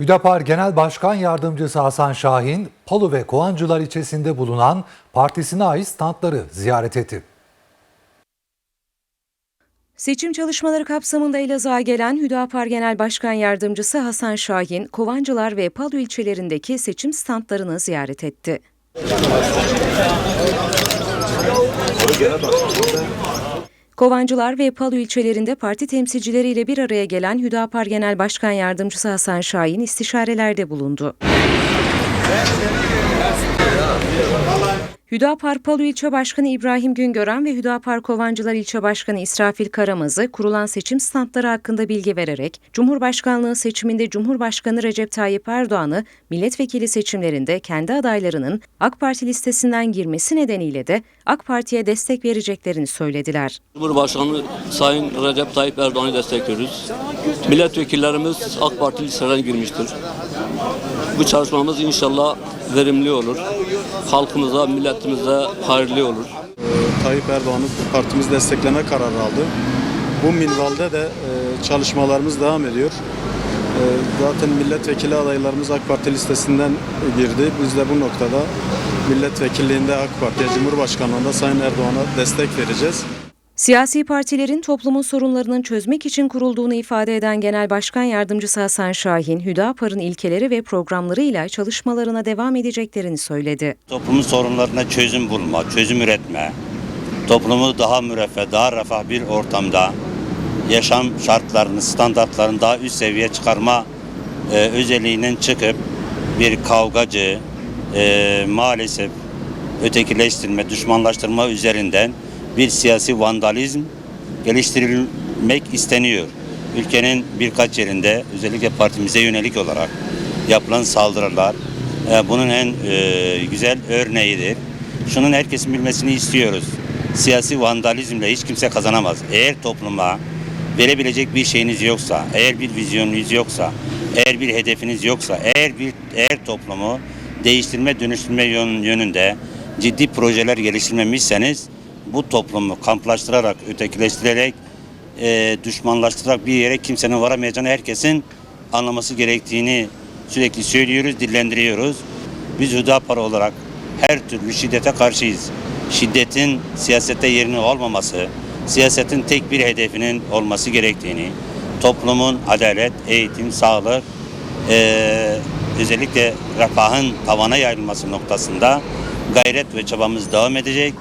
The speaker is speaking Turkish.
Hüdapar Genel Başkan Yardımcısı Hasan Şahin, Palu ve Kovancılar ilçesinde bulunan partisine ait standları ziyaret etti. Seçim çalışmaları kapsamında Elazığ'a gelen Hüdapar Genel Başkan Yardımcısı Hasan Şahin, Kovancılar ve Palu ilçelerindeki seçim standlarını ziyaret etti. Kovancılar ve Palu ilçelerinde parti temsilcileriyle bir araya gelen Hüdapar Genel Başkan Yardımcısı Hasan Şahin istişarelerde bulundu. Hüdapar Palu İlçe Başkanı İbrahim Güngören ve Hüdapar Kovancılar İlçe Başkanı İsrafil Karamazı kurulan seçim standları hakkında bilgi vererek Cumhurbaşkanlığı seçiminde Cumhurbaşkanı Recep Tayyip Erdoğan'ı milletvekili seçimlerinde kendi adaylarının AK Parti listesinden girmesi nedeniyle de AK Parti'ye destek vereceklerini söylediler. Cumhurbaşkanı Sayın Recep Tayyip Erdoğan'ı destekliyoruz. Milletvekillerimiz AK Parti listelerine girmiştir. Bu çalışmamız inşallah verimli olur. Halkımıza, milletimize hayırlı olur. Tayyip Erdoğan'ı partimiz destekleme kararı aldı. Bu minvalde de e, çalışmalarımız devam ediyor. E, Zaten milletvekili adaylarımız AK Parti listesinden girdi. Biz de bu noktada milletvekilliğinde AK Parti'ye, Cumhurbaşkanlığında Sayın Erdoğan'a destek vereceğiz. Siyasi partilerin toplumun sorunlarının çözmek için kurulduğunu ifade eden Genel Başkan Yardımcısı Hasan Şahin, Hüdapar'ın ilkeleri ve programlarıyla çalışmalarına devam edeceklerini söyledi. Toplumun sorunlarına çözüm bulma, çözüm üretme, toplumu daha müreffeh, daha refah bir ortamda yaşam şartlarını, standartlarını daha üst seviyeye çıkarma e, özelliğinin çıkıp bir kavgacı, e, maalesef ötekileştirme, düşmanlaştırma üzerinden bir siyasi vandalizm geliştirilmek isteniyor. Ülkenin birkaç yerinde özellikle partimize yönelik olarak yapılan saldırılar e, bunun en e, güzel örneğidir. Şunun herkesin bilmesini istiyoruz. Siyasi vandalizmle hiç kimse kazanamaz. Eğer topluma verebilecek bir şeyiniz yoksa, eğer bir vizyonunuz yoksa, eğer bir hedefiniz yoksa, eğer bir eğer toplumu değiştirme, dönüştürme yön- yönünde ciddi projeler geliştirmemişseniz bu toplumu kamplaştırarak, ötekileştirerek, e, düşmanlaştırarak bir yere kimsenin varamayacağını herkesin anlaması gerektiğini sürekli söylüyoruz, dillendiriyoruz. Biz Hüdapar olarak her türlü şiddete karşıyız. Şiddetin siyasette yerinin olmaması, siyasetin tek bir hedefinin olması gerektiğini, toplumun adalet, eğitim, sağlık, eee, özellikle refahın tavana yayılması noktasında gayret ve çabamız devam edecek.